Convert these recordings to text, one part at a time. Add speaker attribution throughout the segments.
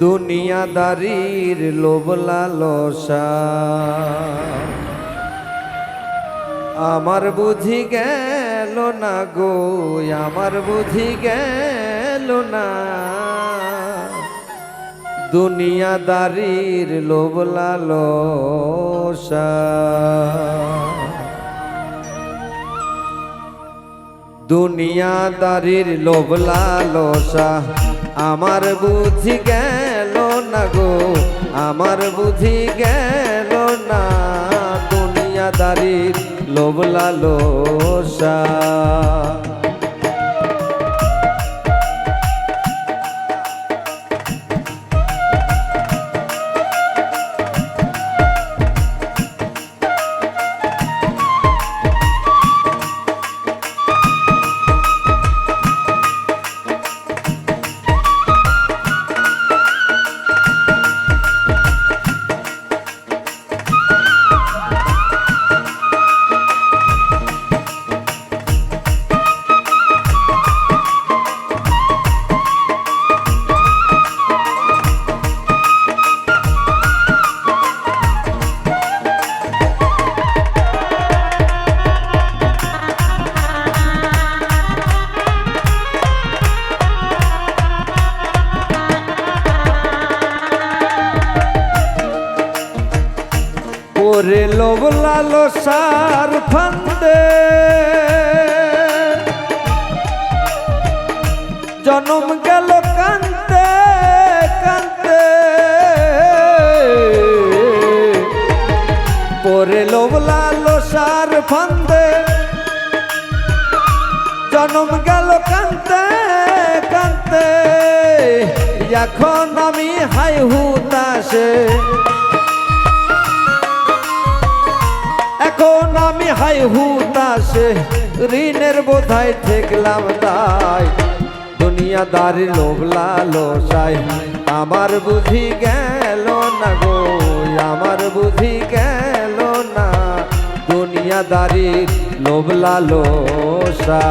Speaker 1: দুনিয়াদারির লোভ লালসা। আমার বুঝি গেল না গো, আমার বুঝি গেল না। দুনিয়াদারির লোভ লালসা। দুনিয়াদারির লোভ লালসা। আমার বুঝি গেল আমার বুঝি গেল না দুনিয়াদারির লোভ লালসা। ওরে লোভ লালসার ফান্দে। জনম গেল কান্তে কান্তে। পরে লোভ লালসার ফান্দে। জনম গেল কান্তে কান্তে। এখন আমি হাই হুতাশে। এখন আমি হাই হুতাশে, ঋণের বোধায় ঠেকলাম তাই। দুনিয়াদারি লোভ লালসাই আমার বুঝি গেল না গো, আমার বুঝি গেল না। দুনিয়াদারি লোভ লালসা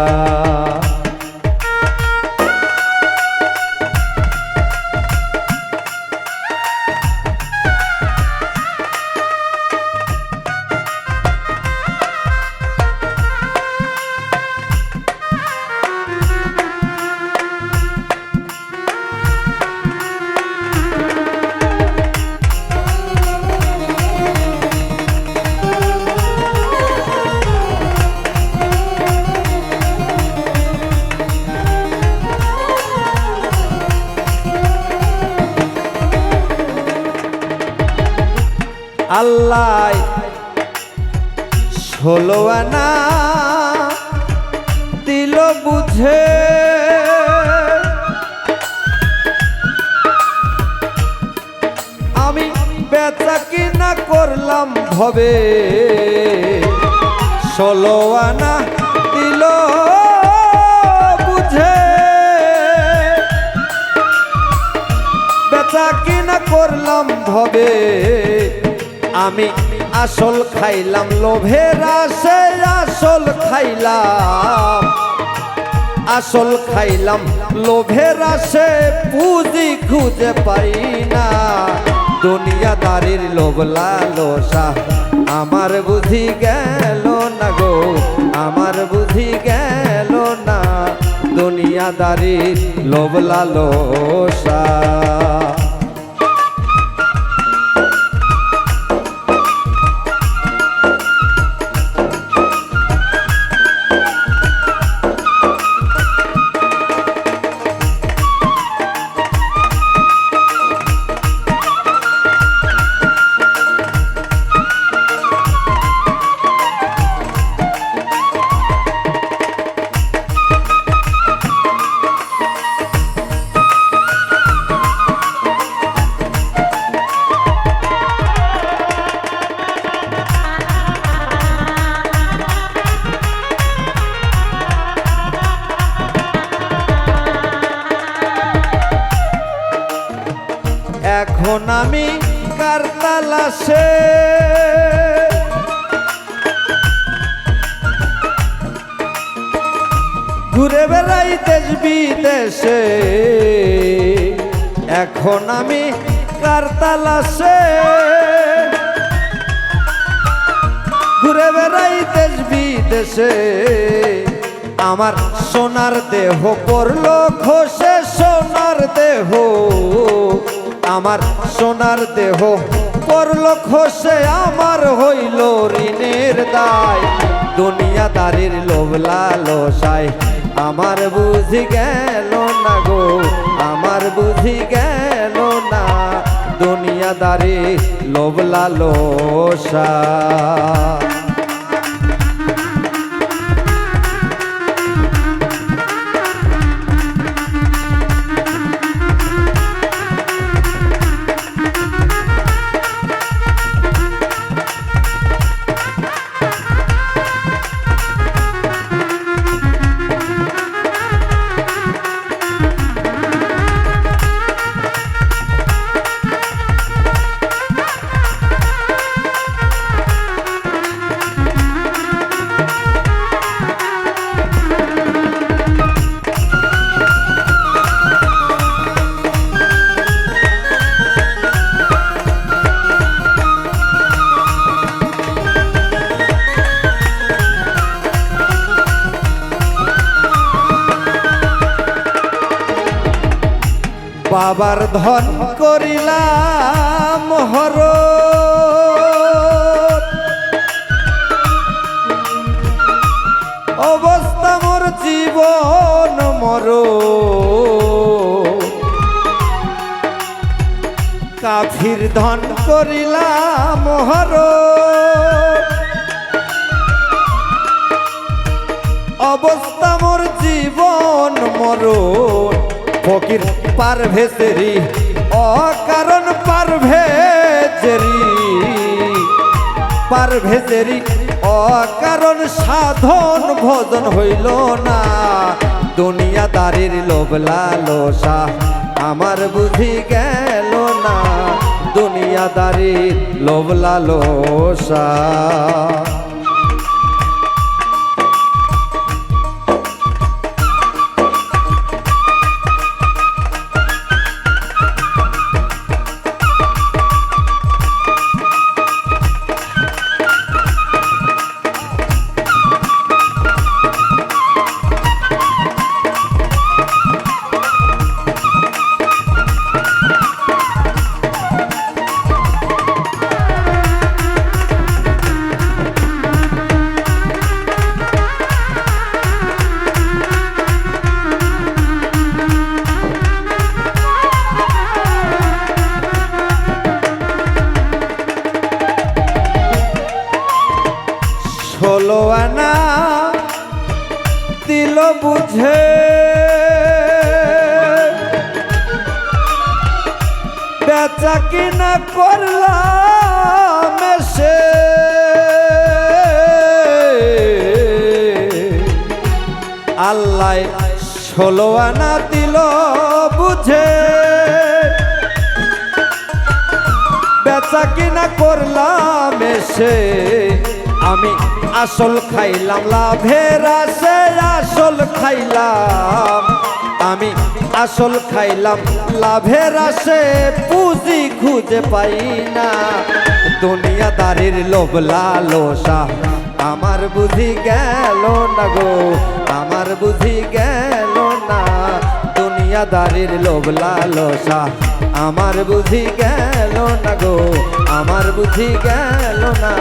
Speaker 1: আল্লাহ ষোলো আনা দিল বুঝে। আমি বেচা কিনা করলাম ভবে। ষোলো আনা দিল বুঝে। বেচা কিনা করলাম ভবে। আমি আসল খাইলাম লোভের আসে, আসল খাইলাম। আসল খাইলাম লোভের আসে, পুঁজি খুঁজে পাই না। দুনিয়াদারির লোভ লালসা, আমার বুঝি গেল না গো, আমার বুঝি গেল না। দুনিয়াদারির লোভ লালসা। এখন আমি কার তালাশে? ঘুরে বেড়াই দেশ বিদেশে। এখন আমি কার তালাশে? ঘুরে বেড়াই দেশ বিদেশে। আমার সোনার দেহ পড়ল খসে সোনার দেহ। আমার সোনার দেহ। পড়ল খসে আমার হইল ঋণের দায়। দুনিয়াদারির লোভ লালসায় আমার বুঝি গেল না গো, আমার বুঝি গেল না। দুনিয়াদারি লোভ লালসা বাবার ধন করিলাম হর অবস্থা মোর জীবন মর কাফির ধন করিলাম হর অবস্থা মোর জীবন মরণ ফকির পারভেসেরি অকারণ পারভেজেরি পারভেজেরি অকারণ সাধন ভোজন হইল না। দুনিয়াদারির লোভ লালসা আমার বুঝি গেল না। দুনিয়াদারির লোভ লালসা। বেচা কিনা করলাম সে আল্লাহ ষোলো আনা দিল বুঝে। বেচা কিনা করলাম এসে। আমি আসল খাইলাম, লাভের আসে আসল খাইলাম। আমি আসল খাইলাম, লাভের আসে পুঁজি খুঁজে পাই না। দুনিয়াদারির লোভ লালসা, আমার বুঝি গেল না গো, আমার বুঝি গেল না। দুনিয়াদারির লোভ লালসা, আমার বুঝি গেল না গো, আমার বুঝি গেল না।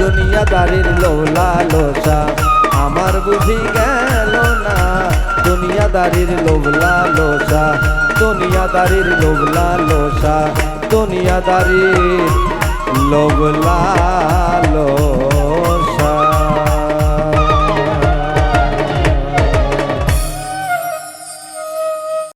Speaker 1: দুনিয়াদারির লোভ লালসা, আমার বুঝি গেল না দুনিয়াদারির লোভ লালসা দুনিয়াদারির লোভ লালসা দুনিয়াদারির লোভলা লোসা